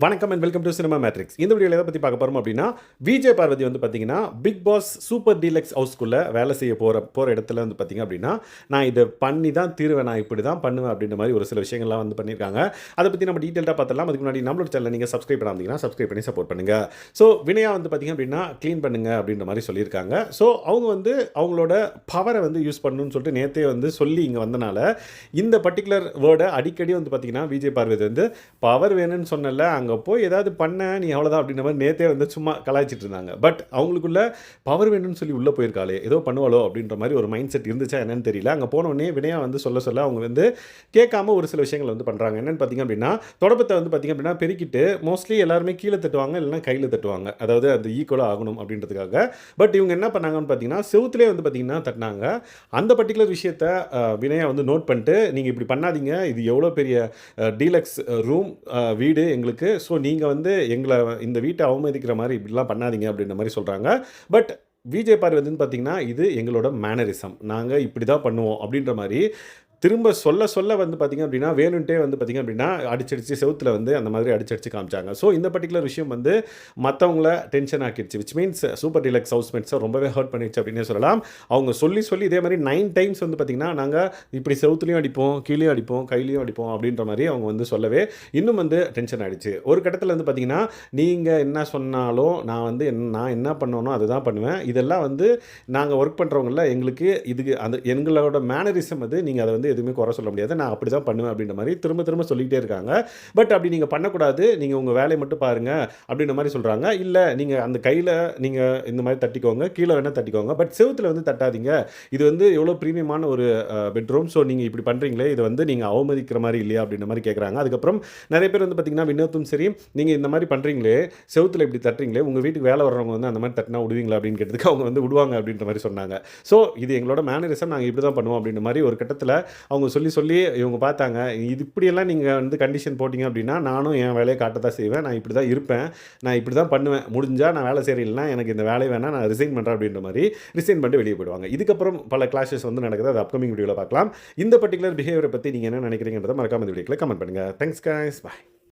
வணக்கம் and welcome to cinema matrix இந்த வீடியோவில் எதை பற்றி பார்க்க போகிறோம் அப்படின்னா விஜய் பார்வதி வந்து பார்த்தீங்கன்னா பிக் பாஸ் சூப்பர் டீலக்ஸ் ஹவுஸ்க்குள்ளே வேலை செய்ய போகிற போகிற இடத்துல வந்து பார்த்தீங்க அப்படின்னா நான் இதை பண்ணி தான் தீருவேன் நான் இப்படி தான் பண்ணுவேன் அப்படின்ற மாதிரி ஒரு சில விஷயங்கள்லாம் வந்து பண்ணியிருக்காங்க. அதை பற்றி நம்ம டீட்டெயிலாக பார்த்தலாம் அதுக்கு முன்னாடி நம்மளோட சேனல் நீங்கள் சப்ஸ்கிரைப் பண்ணாமீங்கன்னா சப்ஸ்கிரைப் பண்ணி சப்போர்ட் பண்ணுங்கள் ஸோ வினயா வந்து பார்த்தீங்க அப்படின்னா க்ளீன் பண்ணுங்க அப்படின்ற மாதிரி சொல்லியிருக்காங்க. ஸோ அவங்க வந்து அவங்களோட பவரை வந்து யூஸ் பண்ணணும்னு சொல்லிட்டு நேற்றே வந்து சொல்லி இங்கே வந்தனால இந்த பர்டிகுலர் வேர்டை அடிக்கடி வந்து பார்த்தீங்கன்னா விஜய் பார்வதி வந்து பவர் வேணும்னு சொன்னல அங்கே போய் ஏதாவது பண்ண நீ அவ்வளோதான் அப்படின்ற மாதிரி நேற்றே வந்து சும்மா கலாய்ச்சிட்டு இருந்தாங்க. பட் அவங்களுக்குள்ள பவர் வேணும்னு சொல்லி உள்ளே போயிருக்காளே ஏதோ பண்ணுவாளோ அப்படின்ற மாதிரி ஒரு மைண்ட் செட் இருந்துச்சா என்னன்னு தெரியல. அங்கே போனோடனே வினயா வந்து சொல்ல சொல்ல அவங்க வந்து கேட்காம ஒரு சில விஷயங்கள் வந்து பண்ணுறாங்க என்னென்னு பார்த்தீங்க அப்படின்னா தொடப்பத்தை வந்து பார்த்தீங்க அப்படின்னா பெருக்கிட்டு மோஸ்ட்லி எல்லாருமே கீழே தட்டுவாங்க இல்லைன்னா கையில் தட்டுவாங்க. அதாவது அது ஈக்குவலாக ஆகணும் அப்படின்றதுக்காக. பட் இவங்க என்ன பண்ணாங்கன்னு பார்த்தீங்கன்னா செவுத்துலேயே வந்து பார்த்தீங்கன்னா தட்டினாங்க. அந்த பர்டிகுலர் விஷயத்த வினயா வந்து நோட் பண்ணிட்டு நீங்கள் இப்படி பண்ணாதீங்க. இது எவ்வளோ பெரிய டீலக்ஸ் ரூம் வீடு எங்களுக்கு ஸோ நீங்கள் வந்து எங்களை இந்த வீட்டை அவமதிக்கிற மாதிரி இப்படிலாம் பண்ணாதீங்க அப்படின்ற மாதிரி சொல்கிறாங்க பட் விஜய் பார்வதின்னு பார்த்தீங்கன்னா இது எங்களோட மேனரிசம் நாங்கள் இப்படி தான் பண்ணுவோம் அப்படின்ற மாதிரி திரும்ப சொல்ல சொல்ல வந்து பார்த்திங்க அப்படின்னா வேணுன்ட்டே வந்து பார்த்திங்க அப்படின்னா அடிச்சடிச்சு செவுத்தில் வந்து அந்த மாதிரி அடிச்சடிச்சு காமிச்சாங்க. ஸோ இந்த பர்டிகுலர் விஷயம் வந்து மற்றவங்கள டென்ஷன் ஆக்கிடுச்சு விச் மீன்ஸ் சூப்பர் டிலக்ஸ் ஹவுஸ்மேட்ஸை ரொம்பவே ஹர்ட் பண்ணிடுச்சு அப்படின்னே சொல்லலாம். அவங்க சொல்லி சொல்லி இதே மாதிரி நைன் டைம்ஸ் வந்து பார்த்திங்கன்னா நாங்கள் இப்படி செவுத்துலையும் அடிப்போம் கீழேயும் அடிப்போம் கையிலையும் அடிப்போம் அப்படின்ற மாதிரி அவங்க வந்து சொல்லவே இன்னும் வந்து டென்ஷன் ஆகிடுச்சு ஒரு கட்டத்தில் வந்து பார்த்திங்கன்னா நீங்கள் என்ன சொன்னாலும் நான் வந்து என் நான் என்ன பண்ணணும் அதை தான் பண்ணுவேன். இதெல்லாம் வந்து நாங்கள் ஒர்க் பண்ணுறவங்கள எங்களுக்கு இதுக்கு அந்த எங்களோட மேனரிசம் அது நீங்கள் அதை வந்து எதுவுமே குறை சொல்ல முடியாது. நான் அப்படி தான் பண்ணுவேன் அப்படின்ற மாதிரி திரும்ப திரும்ப சொல்லிக்கிட்டே இருக்காங்க. பட் அப்படி நீங்கள் பண்ணக்கூடாது. நீங்கள் உங்கள் வேலையை மட்டும் பாருங்கள் அப்படின்ற மாதிரி சொல்கிறாங்க இல்லை நீங்கள் அந்த கையில் நீங்கள் இந்த மாதிரி தட்டிக்கோங்க. கீழே வேணால் தட்டிக்கோங்க. பட் செவத்தில் வந்து தட்டாதீங்க. இது வந்து எவ்வளோ ப்ரீமியமான ஒரு பெட்ரூம் ஸோ நீங்கள் இப்படி பண்ணுறீங்களே இதை வந்து நீங்கள் அவமதிக்கிற மாதிரி இல்லையா அப்படின்ற மாதிரி கேட்குறாங்க அதுக்கப்புறம் நிறைய பேர் வந்து பார்த்தீங்கன்னா வினோத்தும் சரி நீங்கள் இந்த மாதிரி பண்ணுறீங்களே செவத்தில் இப்படி தட்டுறீங்களே உங்கள் வீட்டுக்கு வேலை வர்றவங்க வந்து அந்த மாதிரி தட்டினா விடுவீங்களா அப்படின்னு கேட்டதுக்கு அவங்க வந்து விடுவாங்க அப்படின்ற மாதிரி சொன்னாங்க. ஸோ இது எங்களோட மேனரிசம் நாங்கள் இப்படி தான் பண்ணுவோம் அப்படின்ற மாதிரி ஒரு கட்டத்தில் அவங்க சொல்லி சொல்லி இவங்க பார்த்தாங்க இது இப்படியெல்லாம் நீங்கள் வந்து கண்டிஷன் போட்டிங்க அப்படின்னா நானும் என் வேலையை காட்ட தான் செய்வேன் நான் இப்படி தான் இருப்பேன் நான் இப்படி தான் பண்ணுவேன் முடிஞ்சால் நான் வேலை செய்யலைன்னா எனக்கு இந்த வேலை வேணால் நான் ரிசைன் பண்ணுறேன் அப்படின்ற மாதிரி ரிசைன் பண்ணிட்டு வெளியே போயிடுவாங்க. இதுக்கப்புறம் பல கிளாஷஸ் வந்து நடக்குது அது அப்கமிங் வீடியோவில் பார்க்கலாம். இந்த பர்டிகுலர் பிஹேவியரை பற்றி நீங்கள் என்ன நினைக்கிறீங்கன்றதை மறக்காம இந்த கமெண்ட் பண்ணுங்கள் தேங்க்ஸ் கைஸ் பாய்